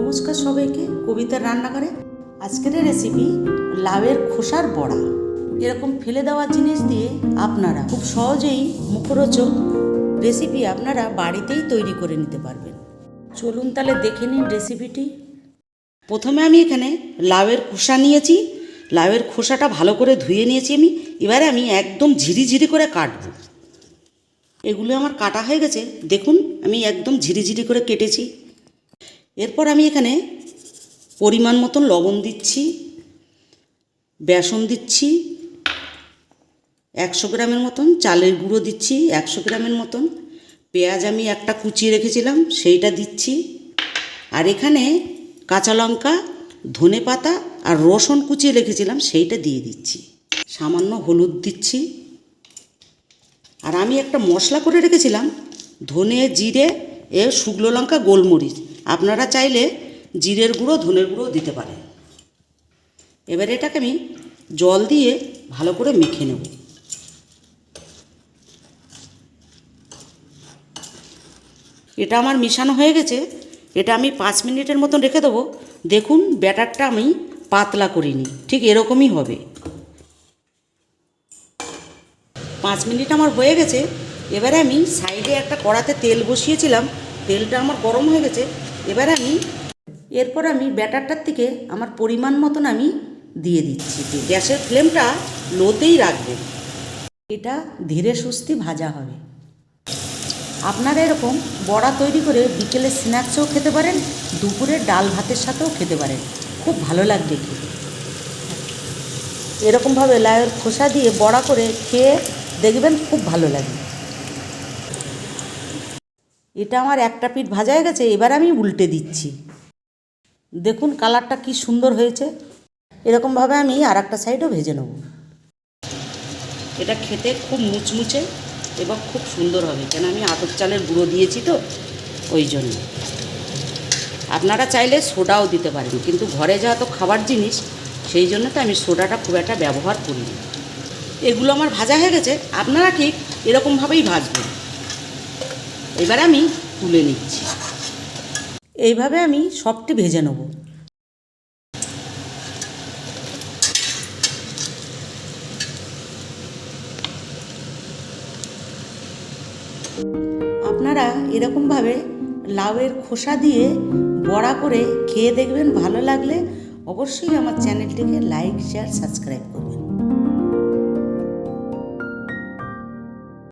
নমস্কার সবাইকে কবিতার রান্নাঘরে। আজকের রেসিপি লাউয়ের খোসার বড়া। এরকম ফেলে দেওয়া জিনিস দিয়ে আপনারা খুব সহজেই মুখরোচক রেসিপি আপনারা বাড়িতেই তৈরি করে নিতে পারবেন। চলুন তাহলে দেখে নিন রেসিপিটি প্রথমে আমি এখানে লাউয়ের খোসা নিয়েছি। লাউয়ের খোসাটা ভালো করে ধুয়ে নিয়েছি আমি। এবারে আমি একদম ঝিরিঝিরি করে কাটবো। এগুলো আমার কাটা হয়ে গেছে। দেখুন, আমি একদম ঝিরিঝিরি করে কেটেছি। এরপর আমি এখানে পরিমাণ মতন লবণ দিচ্ছি, বেসন দিচ্ছি, একশো গ্রামের মতন চালের গুঁড়ো দিচ্ছি, একশো গ্রামের মতন। পেঁয়াজ আমি একটা কুচিয়ে রেখেছিলাম, সেইটা দিচ্ছি। আর এখানে কাঁচা লঙ্কা, ধনে পাতা আর রসুন কুচিয়ে রেখেছিলাম, সেইটা দিয়ে দিচ্ছি। সামান্য হলুদ দিচ্ছি। আর আমি একটা মশলা করে রেখেছিলাম, ধনে, জিরে, এ শুকনো লঙ্কা, গোলমরিচ। আপনারা চাইলে জিরের গুঁড়ো, ধনের গুঁড়ো দিতে পারেন। এবার এটাকে আমি জল দিয়ে ভালো করে মেখে নেব। এটা আমার মিশানো হয়ে গেছে। এটা আমি পাঁচ মিনিটের মতন রেখে দেবো। দেখুন, ব্যাটারটা আমি পাতলা করিনি। ঠিক এরকমই হবে। পাঁচ মিনিট আমার হয়ে গেছে। এবারে আমি সাইডে একটা কড়াতে তেল বসিয়েছিলাম। তেলটা আমার গরম হয়ে গেছে। এবারে আমি, এরপর আমি ব্যাটারটার থেকে আমার পরিমাণ মতন আমি দিয়ে দিচ্ছি। গ্যাসের ফ্লেমটা লোতেই রাখবে। এটা ধীরে সুস্থি ভাজা হবে। আপনারা এরকম বড়া তৈরি করে বিকেলে স্ন্যাক্সও খেতে পারেন, দুপুরে ডাল ভাতের সাথেও খেতে পারেন। খুব ভালো লাগবে খেতে। এরকমভাবে লায়ের খোসা দিয়ে বড়া করে খেয়ে দেখবেন খুব ভালো লাগে এটা আমার একটা পিঠ ভাজা হয়ে গেছে, এবার আমি উল্টে দিচ্ছি। দেখুন কালারটা কি সুন্দর হয়েছে। এরকমভাবে আমি আর একটা সাইডও ভেজে নেব। এটা খেতে খুব মুচমুচে এবং খুব সুন্দর হবে, কেন আমি আতপ চালের গুঁড়ো দিয়েছি তো, ওই জন্য। আপনারা চাইলে সোডাও দিতে পারেন, কিন্তু ঘরে যা তো খাবার জিনিস, সেই জন্য তো আমি সোডাটা খুব একটা ব্যবহার করি এগুলো আমার ভাজা হয়ে গেছে, আপনারা ঠিক এরকমভাবেই ভাজবেন। এবার আমি তুলে নিচ্ছি। এইভাবে আমি সবটি ভেজে নেব। আপনারা এরকমভাবে লাউয়ের খোসা দিয়ে বড়া করে খেয়ে দেখবেন, ভালো লাগলে অবশ্যই আমার চ্যানেলটিকে লাইক, শেয়ার, সাবস্ক্রাইব করবেন।